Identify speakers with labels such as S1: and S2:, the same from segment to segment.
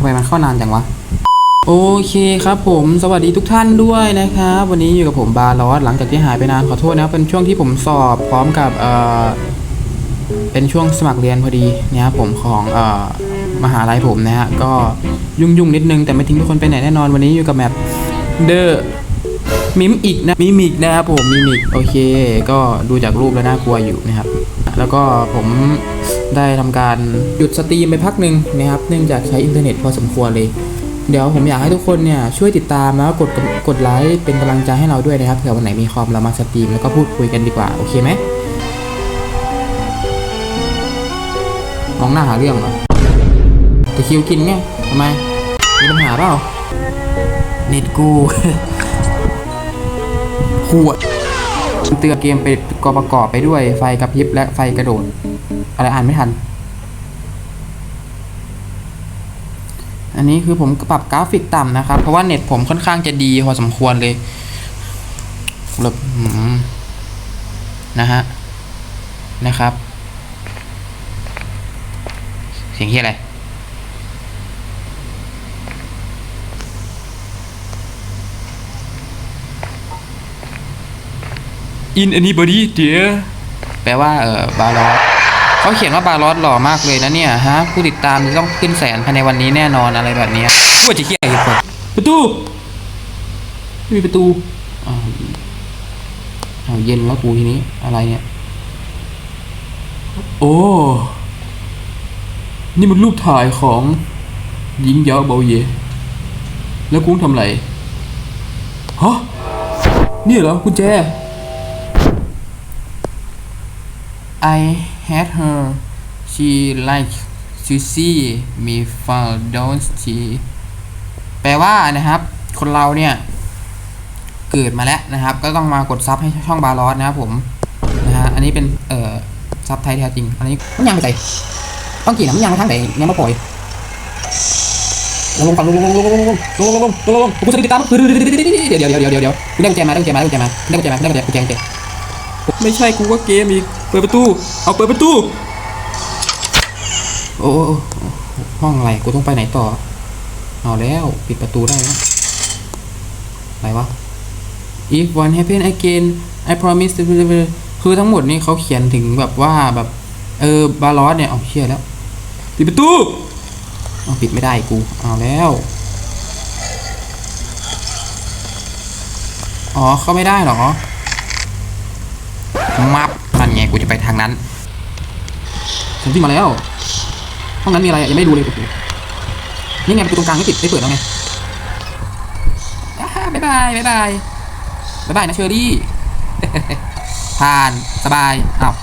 S1: ทำไมมันเข้านานจังวะ โอเคครับผมสวัสดีทุกท่านด้วยนะครับ วันนี้อยู่กับผมบาร์ลอสหลังจากที่หายไปนานขอโทษนะครับเป็นช่วงที่ผมสอบพร้อมกับเอ่อเป็นช่วงสมัครเรียนพอดีเนี่ยครับผมของเอ่อมหาลัยผมนะฮะก็ยุ่งยุ่งๆนิดนึงแต่ไม่ทิ้งทุกคนไปไหนแน่นอนวันนี้อยู่กับแมปเดอ มิมอีกนะมิมิกนะครับผมมิมิกโอเค ก็ดูจากรูปแล้วน่ากลัวอยู่นะครับ แล้วก็ผมได้ทำการหยุดสตรีมไปพักหนึ่งนะครับเนื่องจากใช้อินเทอร์เน็ตพอสมควรเลย เดี๋ยวผมอยากให้ทุกคนเนี่ยช่วยติดตามแล้วกดกดไลค์เป็นกำลังใจให้เราด้วยนะครับเผื่อวันไหนมีคอมเรามาสตรีมแล้วก็พูดคุยกันดีกว่าโอเคไหมมองหน้าหาเรื่องเหรอจะคิวกินไงทำไมมีปัญหาเปล่าเน็ตกู ขวดเตือนเกมไปกประกอบไปด้วยไฟกระพริบและไฟกระโดด อะไรอ่านไม่ทัน อันนี้คือผมปรับกราฟิกต่ำนะครับ เพราะว่าเน็ตผมค่อนข้างจะดีพอสมควรเลยแบบอืมนะฮะ นะครับ เสียงเฮียอะไร in anybody dear แปลว่าเออบาลอสเขาเขียนว่าบาลอสหล่อมากเลยนะเนี่ยฮะผู้ติดตามจะต้องขึ้นแสนภายในวันนี้แน่นอนอะไรแบบเนี้ยว่าจะเขียนอะไรเปิดประตูไม่มีประตูอ้าวอ้าวเย็นแล้วกูทีนี้อะไรเนี่ยโอ้นี่มันรูปถ่ายของหญิงยาวเบาเย แล้วกุ้งทำไรฮะนี่เหรอกุญแจ I had her she like to see me fall don't she แปลว่านะครับ คนเราเนี่ยเกิดมาแล้วนะครับ ก็ต้องมากดซับให้ช่องบาลอสนะครับผมนะฮะอันนี้เป็นเอ่อซับไทยแท้จริง อันนี้มันยังไปใส่ต้องกี่นะมันยังไปทางไหนยังมาปล่อยลงลงก่อนลงลงลงลงลงลงลงลงลงลงลงกูจะติดตามเดี๋ยวเดี๋ยวเดี๋ยวเดี๋ยวเดี๋ยวกูได้กุญแจมาได้กุญแจมาได้กุญแจมาได้กุญแจมาได้กุญแจกุญแจกุญแจไม่ใช่กูก็เกมอีก เปิดประตู เอาเปิดประตู โอ้ห้องอะไรกูต้องไปไหนต่อ เอาแล้วปิดประตูได้แล้วอะไรวะ if one happen again I promise to deliver คือทั้งหมดนี้เขาเขียนถึงแบบว่าแบบ เออบาลอสเนี่ยเอาเชี่ยแล้ว ปิดประตูเอาปิดไม่ได้กู เอาแล้ว อ๋อเข้าไม่ได้หรอ มับ กูจะไปทางนั้นฉันวิ่งมาแล้วห้องนั้นมีอะไรยังไม่ดูเลยกูนี่ไงประตูตรงกลางไม่ปิดไม่เปิดแล้วไงบ๊ายบายบ๊ายบายบ๊ายบายนะเชอรี่ผ่านสบายอ้าว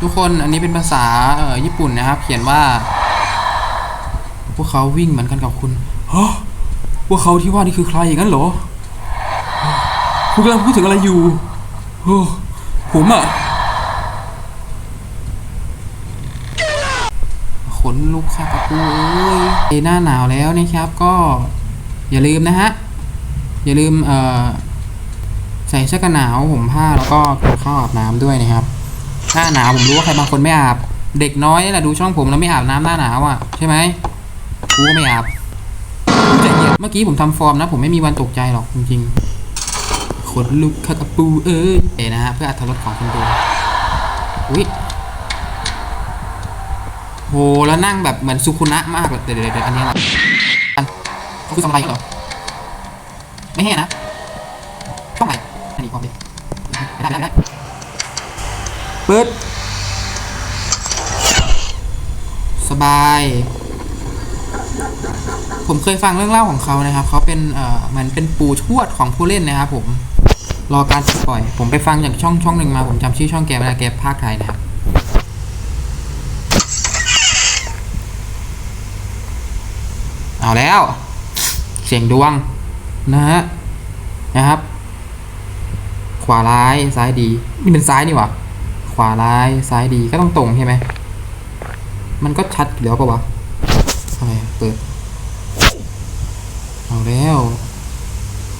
S1: ทุกคนอันนี้เป็นภาษาเอ่อญี่ปุ่นนะครับ เขียนว่า พวกเขาวิ่งเหมือนกันกับคุณฮะพวกเขาที่ว่านี่คือใครอย่างนั้นเหรอคุณกำลังพูดถึงอะไรอยู่โอ้ ผมอะขนลุกค่ะกระปูเอ้ยหน้าหนาวแล้วนะครับก็อย่าลืมนะฮะ อย่าลืมเอ่อใส่เสื้อกันหนาวผมผ้าแล้วก็กินข้าวอาบน้ำด้วยนะครับ หน้าหนาวผมรู้ว่าใครบางคนไม่อาบ เด็กน้อยนี่แหละดูช่องผมแล้วไม่อาบน้ำหน้าหนาวอะใช่ไหมกูก็ไม่อาบเมื่อกี้ผมทำฟอร์มนะ ผมไม่มีวันตกใจหรอกจริงๆ ขนลุกคากะปูเอ้ยเอ๋นะฮะเพื่ออัตรสของคนดูอุ้ยโหแล้วนั่งแบบเหมือนสุคุนะมากเลยเดี๋ยวเดี๋ยวอันนี้อะไรอันเขาคือทำอะไรกันเหรอไม่แห่นะช่องไหนอันนี้ความดิได้ได้ได้เปิด สบาย ผมเคยฟังเรื่องเล่าของเขานะครับ เขาเป็นเอ่อเหมือนเป็นปู่ทวดของผู้เล่นนะครับ ผมรอการปล่อย ผมไปฟังจากช่องช่องหนึ่งมาผมจำชื่อช่องแกไม่ได้แกภาคไทยนะครับเอาแล้ว เสียงดวงนะฮะนะครับ ขวาร้ายซ้ายดีนี่เป็นซ้ายนี่หว่าขวาร้ายซ้ายดีก็ต้องตรงใช่ไหมมันก็ชัดอยู่แล้วปะวะอะไรเปิด เอาแล้ว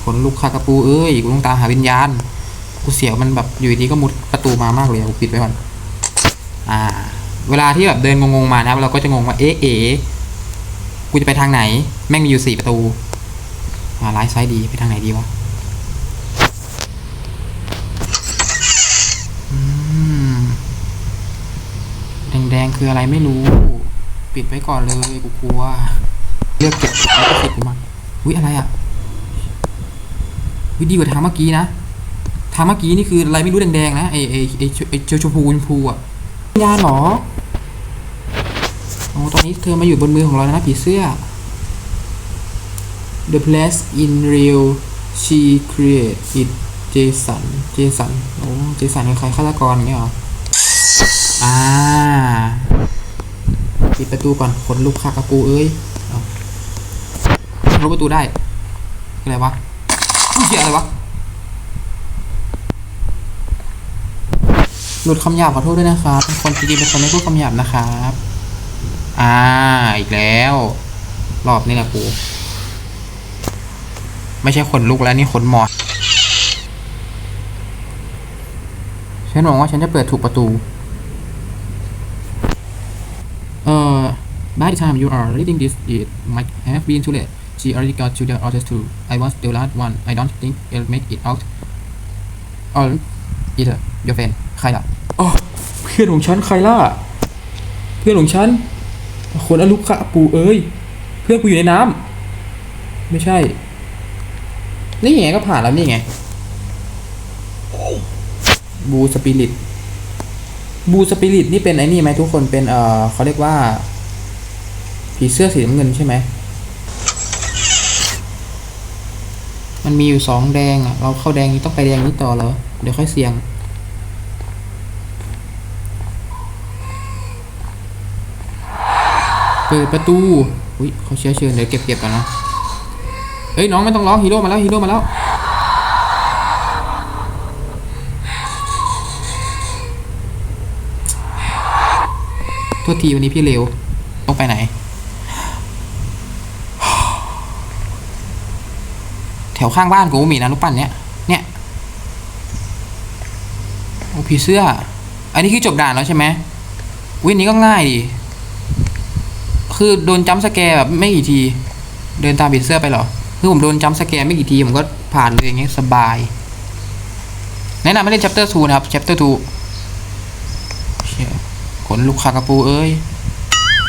S1: ขนลุกคากระปูเอ้ยกูต้องตามหาวิญญาณกูเสียวมันแบบอยู่ดีก็มุดประตูมามากเลยกูปิดไว้ก่อนอ่า เวลาที่แบบเดินงงๆมานะครับเราก็จะงงว่าเอ๊ะเอ๊ะกูจะไปทางไหน แม่งมีอยู่สี่ประตูอ่าร้ายซ้ายดีไปทางไหนดีวะอืมแดงๆคืออะไรไม่รู้ ปิดไว้ก่อนเลยกูกลัว เลือกเก็บแล้วก็ปิดกูมา อุ้ยอะไรอะวิดีกว่าทางเมื่อกี้นะทางเมื่อกี้นี่คืออะไรไม่รู้แดงๆนะไอไอไอไอเจลชมพูชมพูอะวิญญาณหรอโอ้ตอนนี้เธอมาอยู่บนมือของเราแล้วนะผีเสื้อ The place in real she create it Jason Jason โอ้ Jason คือใครฆาตกรอย่างเงี้ยเหรอ อ่า ปิดประตูก่อนขนลุกคักกระกูเอ้ย ทะลุประตูได้อะไรวะอุ้เหี้ยอะไรวะหลุดคำหยาบขอโทษด้วยนะครับเป็นคนจริงๆเป็นคนไม่พูดคำหยาบนะครับ อ่าอีกแล้ว รอบนี้แหละกูไม่ใช่ขนลุกแล้วนี่ขนหมอดฉันหวังว่าฉันจะเปิดถูกประตู เอ่อ by the time you are reading this it might have been too late she already got to the others too I was the last one I don't think I'll make it out or either your friend ใครล่ะอ๋อเพื่อนของฉันใครล่ะ เพื่อนของฉัน คนอลุกะปูเอ้ย เพื่อนกูอยู่ในน้ำไม่ใช่ นี่ไงก็ผ่านแล้วนี่ไง บูสปิริต บูสปิริตนี่เป็นไอ้นี่ไหมทุกคน เป็น เอ่อเขาเรียกว่า ผีเสื้อสีน้ำเงินใช่ไหม มันมีอยู่สองแดงอะ เราเข้าแดงนี้ต้องไปแดงนี้ต่อเหรอ เดี๋ยวค่อยเสี่ยง เปิดประตู อุ้ยเขาเชื้อเชิญเดี๋ยวเก็บเก็บกันนะ เฮ้ยน้องไม่ต้องร้องฮีโร่มาแล้วฮีโร่มาแล้วโทษทีวันนี้พี่เร็ว ต้องไปไหน แถวข้างบ้านกูมีนะลูกปั้นเนี้ยเนี่ยโอ้ผีเสื้อ อันนี้คือจบด่านแล้วใช่ไหมวินนี้ก็ง่ายดีคือโดนจัมสแกร์แบบไม่กี่ที เดินตามผีเสื้อไปหรอคือผมโดนจัมสแกร์ไม่กี่ทีผมก็ผ่านเลยอย่างเงี้ยสบาย แนะนำไม่เล่น chapter 2 นะครับ chapter 2ขนลูกคากระปูเอ้ย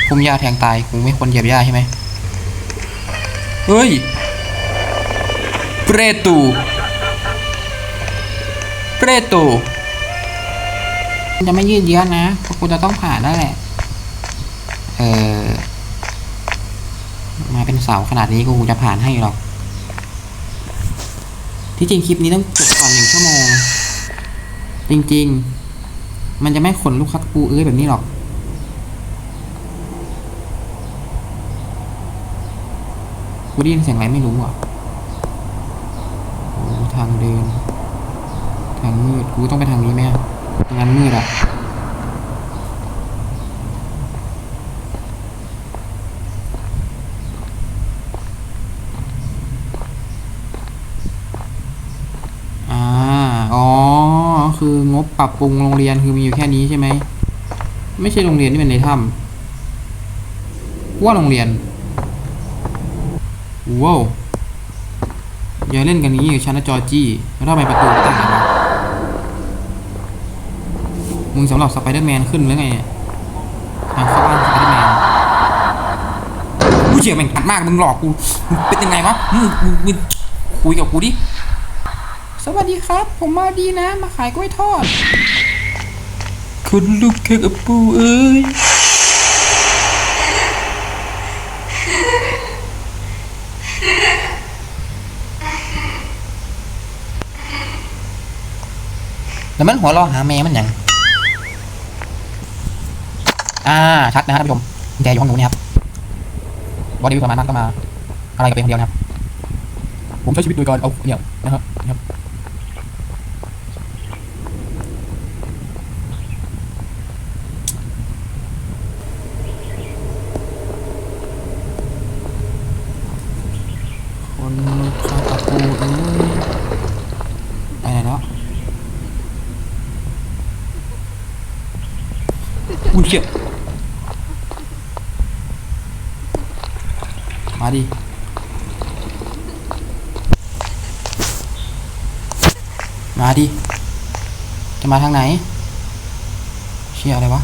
S1: คุมยาแทงตายกูไม่ควรเหยียบยาใช่ไหมเฮ้ย เปรตูเปรตูจะไม่ยืดเยื้อนะเพราะกูจะต้องผ่านแล้แหละ เออมาเป็นเสาขนาดนี้กูจะผ่านให้หรอก ที่จริงคลิปนี้ต้องจบก่อนหนึ่งชั่วโมง จริงๆ มันจะไม่ขนลูกคักปูเอ้ยแบบนี้หรอกกูได้ยินเสียงอะไรไม่รู้อะ ทางเดิน ทางมืด กูต้องไปทางนี้ไหมทางนั้นมืดอะอ่าอ๋อคืองบปรับปรุงโรงเรียนคือมีอยู่แค่นี้ใช่ไหม ไม่ใช่โรงเรียนที่เป็นในถ้ำว่าโรงเรียนว้าว อย่าเล่นกันนี้กับฉันนะจอร์จี้แล้วทำไมประตูต่างนี้มึงสำหรับสไปเดอร์แมนขึ้นหรือไงเนี่ยทางเข้าบ้านสไปเดอร์แมนกูเชี่ยแม่งตัดมากมึงหลอกกูเป็นยังไงวะมึงมึงคุยกับกูดิสวัสดีครับ ผมมาดีนะ มาขายกล้วยทอดคุณลูกแค่กับปูเอ้ย แล้วมันหัวรอหาแม่มันยังอ่าชัดนะฮะท่านผู้ชมแกอยู่ห้องหนูนี่ครับบอดี้วิวประมาณนั้นก็มา อะไรกับเป็นคนเดียวนะครับ ผมใช้ชีวิตโดยการเอาเนี่ยนะครับนะครับ คนข้าวตะปูเอ้ยไปไหนแล้วอุ้ย เชี่ยดิมาดิ จะมาทางไหน เชี่ยอะไรวะ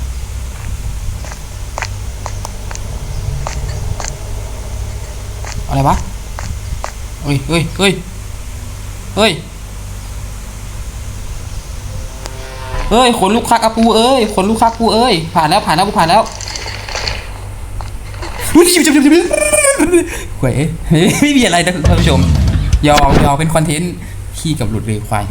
S1: อะไรวะ เฮ้ยเฮ้ยเฮ้ยเฮ้ย เอ้ยขนลูกคักอาปูเอ้ยขนลูกคักปูเอ้ยผ่านแล้วผ่านแล้วกูผ่านแล้วอุ้ยชิบชิบชิบชิบหวยเฮ้ยไม่มีอะไรนะท่านผู้ชมยอมยอมเป็นคอนเทนต์ขี้กับหลุดเรือควาย